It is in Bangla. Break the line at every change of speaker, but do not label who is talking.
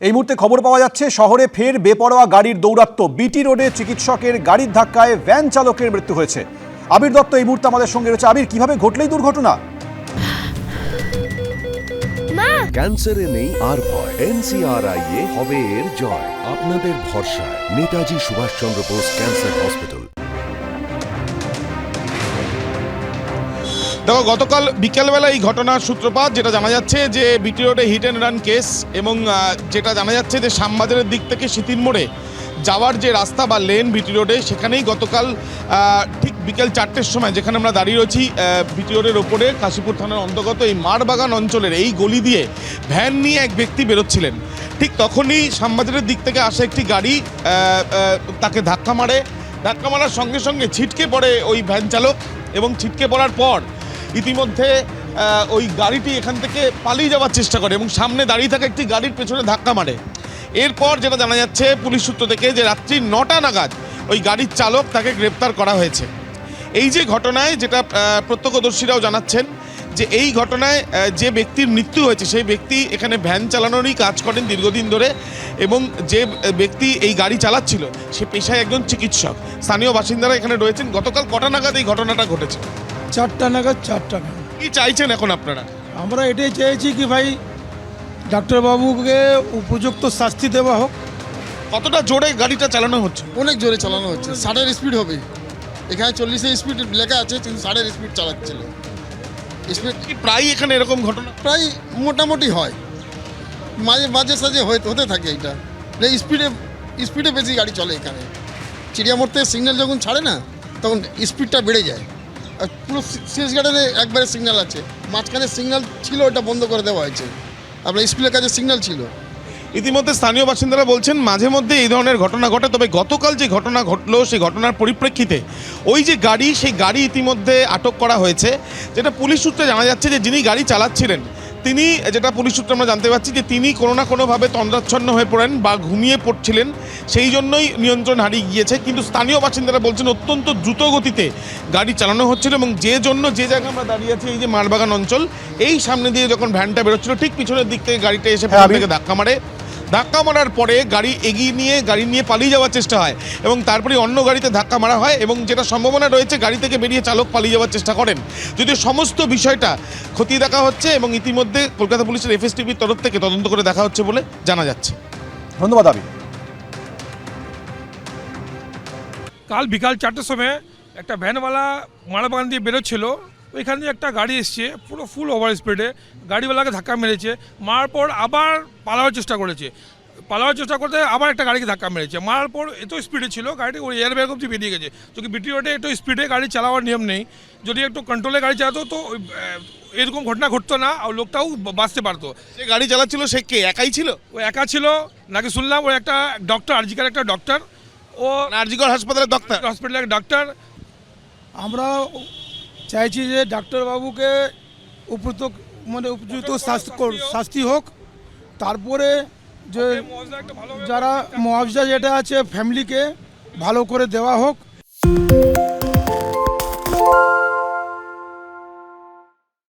এই মুহূর্তে খবর পাওয়া যাচ্ছে শহরে ফের বেপরোয়া গাড়ির দৌরাত্ম্য। বিটি রোডে চিকিৎসকের গাড়ির ধাক্কায় ভ্যান চালকের মৃত্যু হয়েছে। আবির দত্ত এই মুহূর্তে আমাদের সঙ্গে রয়েছে। আবির কীভাবে ঘটলেই দুর্ঘটনা?
ক্যান্সারে নেই আর ভয়। এনসিআরআই এ হবে এর জয়। আপনাদের ভরসা নেতাজি সুভাষচন্দ্র বোস ক্যান্সার হসপিটাল।
দেখো, গতকাল বিকেলবেলা এই ঘটনার সূত্রপাত যেটা জানা যাচ্ছে যে বিটি রোডে হিট অ্যান্ড রান কেস এবং যেটা জানা যাচ্ছে যে শ্যামবাজারের দিক থেকে সিতিন মোড়ে যাওয়ার যে রাস্তা বা লেন বিটি রোডে, সেখানেই গতকাল ঠিক বিকেল চারটের সময় যেখানে আমরা দাঁড়িয়ে রয়েছি বিটি রোডের ওপরে কাশীপুর থানার অন্তর্গত এই মারবাগান অঞ্চলের এই গলি দিয়ে ভ্যান নিয়ে এক ব্যক্তি বেরোচ্ছিলেন। ঠিক তখনই শ্যামবাজারের দিক থেকে আসা একটি গাড়ি তাকে ধাক্কা মারে। ধাক্কা মারার সঙ্গে সঙ্গে ছিটকে পড়ে ওই ভ্যান চালক এবং ছিটকে পড়ার পর ইতিমধ্যে ওই গাড়িটি এখান থেকে পালিয়ে যাওয়ার চেষ্টা করে এবং সামনে দাঁড়িয়ে থাকা একটি গাড়ির পেছনে ধাক্কা মারে। এরপর যেটা জানা যাচ্ছে, পুলিশ সূত্র থেকে যে রাত্রি নটা নাগাদ ওই গাড়ির চালক তাকে গ্রেপ্তার করা হয়েছে। এই যে ঘটনায় যেটা প্রত্যক্ষদর্শীরাও জানাচ্ছেন যে এই ঘটনায় যে ব্যক্তির মৃত্যু হয়েছে, সেই ব্যক্তি এখানে ভ্যান চালানোরই কাজ করেন দীর্ঘদিন ধরে এবং যে ব্যক্তি এই গাড়ি চালাচ্ছিল, সে পেশায় একজন চিকিৎসক। স্থানীয় বাসিন্দারা এখানে রয়েছেন। গতকাল কটা নাগাদ এই ঘটনাটা ঘটেছে?
চারটা নাগাদ চারটা নাগাদ।
কি চাইছেন এখন আপনারা?
আমরা এটাই চেয়েছি কি ভাই ডাক্তারবাবুকে উপযুক্ত শাস্তি দেওয়া হোক।
কতটা জোরে গাড়িটা চালানো হচ্ছে?
অনেক জোরে চালানো হচ্ছে। ষাটের স্পিড হবে। এখানে চল্লিশের স্পিড লেখা আছে কিন্তু ষাটের স্পিড চালাচ্ছিল। স্পিড
কি প্রায় এখানে এরকম ঘটনা?
প্রায় মোটামুটি হয়। মাঝে মাঝে সাঝে হয়ে হতে থাকে এটা। স্পিডে স্পিডে বেশি গাড়ি চলে এখানে। চিড়িয়ামোড় থেকে সিগন্যাল যখন ছাড়ে না তখন স্পিডটা বেড়ে যায়। পুরো শেষ গার্ডেনে একবারে সিগন্যাল আছে। মাঝখানে সিগন্যাল ছিল, ওটা বন্ধ করে দেওয়া হয়েছে। আপনার স্কুলের কাছে সিগন্যাল ছিল।
ইতিমধ্যে স্থানীয় বাসিন্দারা বলছেন, মাঝে মধ্যে এই ধরনের ঘটনা ঘটে, তবে গতকাল যে ঘটনা ঘটলো, সেই ঘটনার পরিপ্রেক্ষিতে ওই যে গাড়ি, সেই গাড়ি ইতিমধ্যে আটক করা হয়েছে, যেটা পুলিশ সূত্রে জানা যাচ্ছে যে যিনি গাড়ি চালাচ্ছিলেন তিনি যেটা পুলিশ সূত্রে আমরা জানতে পারছি যে তিনি কোনো না কোনোভাবে তন্দ্রাচ্ছন্ন হয়ে পড়েন বা ঘুমিয়ে পড়ছিলেন সেই জন্যই নিয়ন্ত্রণ হারিয়ে গিয়েছে। কিন্তু স্থানীয় বাসিন্দারা বলছেন অত্যন্ত দ্রুত গতিতে গাড়ি চালানো হচ্ছিল এবং যে জন্য যে জায়গায় আমরা দাঁড়িয়ে আছি এই যে মারবাগান অঞ্চল এই সামনে দিয়ে যখন ভ্যানটা বেরোচ্ছিল ঠিক পিছনের দিক থেকে গাড়িটা এসে
হ্যাঁ,
ধাক্কা মারে। ধাক্কা মারার পরে গাড়ি এগিয়ে নিয়ে গাড়ি নিয়ে পালিয়ে যাওয়ার চেষ্টা হয় এবং তারপরে অন্য গাড়িতে ধাক্কা মারা হয় এবং যেটা সম্ভাবনা রয়েছে গাড়ি থেকে বেরিয়ে চালক পালিয়ে যাওয়ার চেষ্টা করেন। যদিও সমস্ত বিষয়টা খতিয়ে দেখা হচ্ছে এবং ইতিমধ্যে কলকাতা পুলিশের এফএসটিভির তরফ থেকে তদন্ত করে দেখা হচ্ছে বলে জানা যাচ্ছে।
ধন্যবাদ আবির।
কাল বিকাল চারটের সময় একটা ভ্যানওয়ালা মারাবাগান দিয়ে বেরোচ্ছিল। ওইখান দিয়ে একটা গাড়ি এসছে পুরো ফুল ওভার স্পিডে গাড়িওয়ালাকে ধাক্কা মেরেছে মারার পর আবার পালানোর চেষ্টা করেছে। পালানোর চেষ্টা করতে আবার একটা গাড়িকে ধাক্কা মেরেছে। মারার পর এত স্পিডে ছিল গাড়িটি ওই এয়ার ব্যাগ অব্দি বেরিয়ে গেছে। যদি বিটি রোডে একটু স্পিডে গাড়ি চালাবার নিয়ম নেই যদি একটু কন্ট্রোলে গাড়ি চালাতো তো এরকম ঘটনা ঘটতো না আর লোকটাও বাঁচতে পারতো।
যে গাড়ি চালাচ্ছিল সে কে? একাই ছিল?
ও একা ছিল নাকি শুনলাম ও একটা ডক্টর আরজিকার একটা ডক্টর ও
নার্জিগড় হাসপাতালের ডাক্তার
হসপিটালের ডাক্তার
আমরা চাইছি যে ডাক্তারবাবুকে উপযুক্ত মানে উপযুক্ত শাস্তি হোক। তারপরে যে যারা মুআবজা যেটা আছে ফ্যামিলিকে ভালো করে দেওয়া হোক।